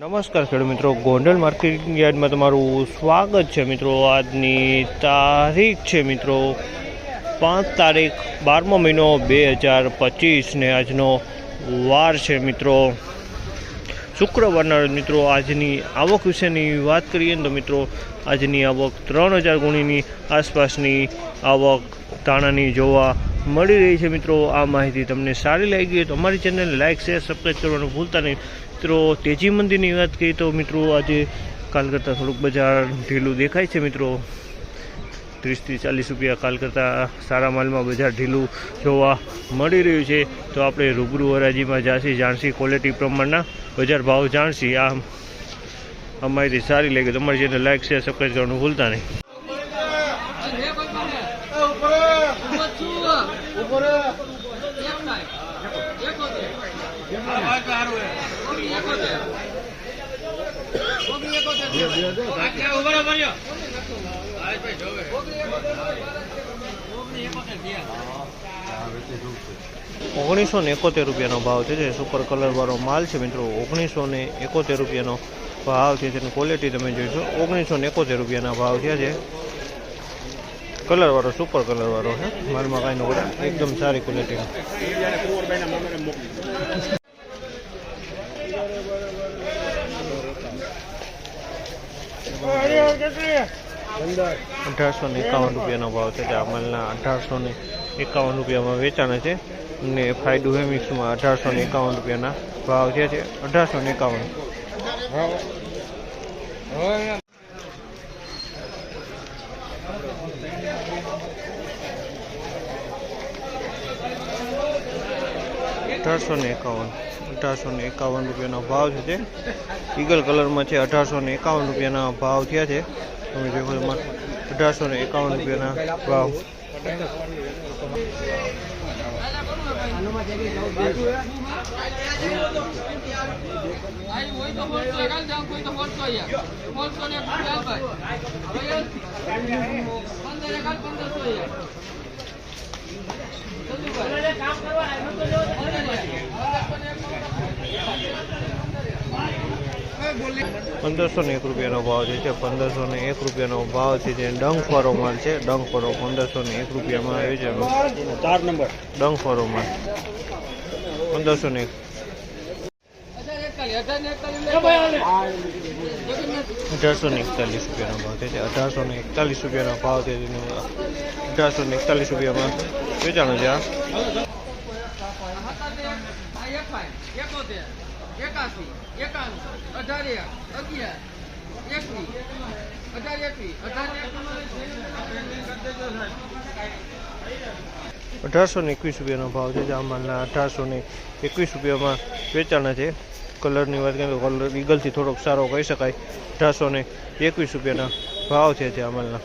નમસ્કાર ખેડૂત મિત્રો. ગોંડલ માર્કેટિંગ યાર્ડમાં તમારું સ્વાગત છે મિત્રો. આજની તારીખ છે મિત્રો પાંચ તારીખ બારમો મહિનો બે હજાર પચીસ ને આજનો વાર છે મિત્રો. શુક્રવારના મિત્રો આજની આવક વિશેની વાત કરીએ ને તો મિત્રો આજની આવક ત્રણ હજાર ગુણીની આસપાસની આવક તાણાની જોવા મળી રહી છે મિત્રો. આ માહિતી તમને સારી લાગી હોય તો અમારી ચેનલને લાઇક શેર, સબસ્ક્રાઈબ કરવાનું ભૂલતા નહીં. મિત્રો, તેજી મંદિરની વાત કરીએ તો મિત્રો આજે કાલ કરતાં થોડુંક બજાર ઢીલું દેખાય છે મિત્રો. ત્રીસથી ચાલીસ રૂપિયા કાલ કરતાં સારા માલમાં બજાર ઢીલું જોવા મળી રહ્યું છે. તો આપણે રૂબરૂ હરાજીમાં જાસી, જાણસી ક્વોલિટી પ્રમાણના બજાર ભાવ જાણસી. આ આ સારી લાગે. તમારી જેને લાઈક શેર સબસ્ક્રાઈબ કરવાનું ભૂલતા નહીં. ઓગણીસો ને એકોતેર રૂપિયાનો ભાવ છે જે સુપર કલરવાળો માલ છે મિત્રો. ઓગણીસો ને એકોતેર રૂપિયાનો ભાવ છે તેની ક્વોલિટી તમે જોઈશો. ઓગણીસો ને એકોતેર રૂપિયાના ભાવ થયા છે કલરવાળો સુપર કલરવાળો છે. માલમાં કાંઈ નો એકદમ સારી ક્વોલિટીનો અઢારસો ને એકાવન રૂપિયાનો ભાવ છે આ અઢારસો ને એકાવન રૂપિયામાં વેચાણ છે. અને ફાયદો હે મિક્સમાં અઢારસો ને એકાવન રૂપિયાના ભાવ છે અઢારસો ને એકાવન. અઢારસો ને એકાવન. અઢારસો ને એકાવન રૂપિયાનો ભાવ છે તે ઈગલ કલરમાં છે અઢારસો ને એકાવન રૂપિયાના ભાવ થયા છે. તમે જોઈ અઢારસો ને એકાવન રૂપિયાના ભાવ. આઈ હોય તો બોલતો કાલ જાવ કોઈ તો બોલતો યાર બોલતો ને કાલ ભાઈ પંદર કાલ પંદરસો યાર પંદરસો ને એક રૂપિયાનો ભાવ જે છે પંદરસો ને એક રૂપિયાનો ભાવ છે જે ડંખવાળો માલ છે ડંખવાળો પંદરસો ને એક રૂપિયામાં આવે છે. ચાર નંબર. ડંખવાળો માલ. પંદરસો ને એક. અઢારસો ને એકતાલીસ રૂપિયાનો ભાવ છે જે અઢારસો ને એકતાલીસ રૂપિયાનો ભાવ છે જેનો અઢારસો ને એકતાલીસ રૂપિયામાં વેચાણો છે આ એકાસી, એકાણું, અઢાર, અગિયાર, એકવીસ, અઢાર એકવીસ, અઢાર અઢારસો ને એકવીસ રૂપિયાનો ભાવ છે, જે આ માલના અઢારસો ને એકવીસ રૂપિયામાં વેચાણા છે. કલરની વાત કરીએ તો કલર ઈગલથી થોડોક સારો કહી શકાય. અઢારસો ને એકવીસ રૂપિયાના ભાવ છે જે આ માલના.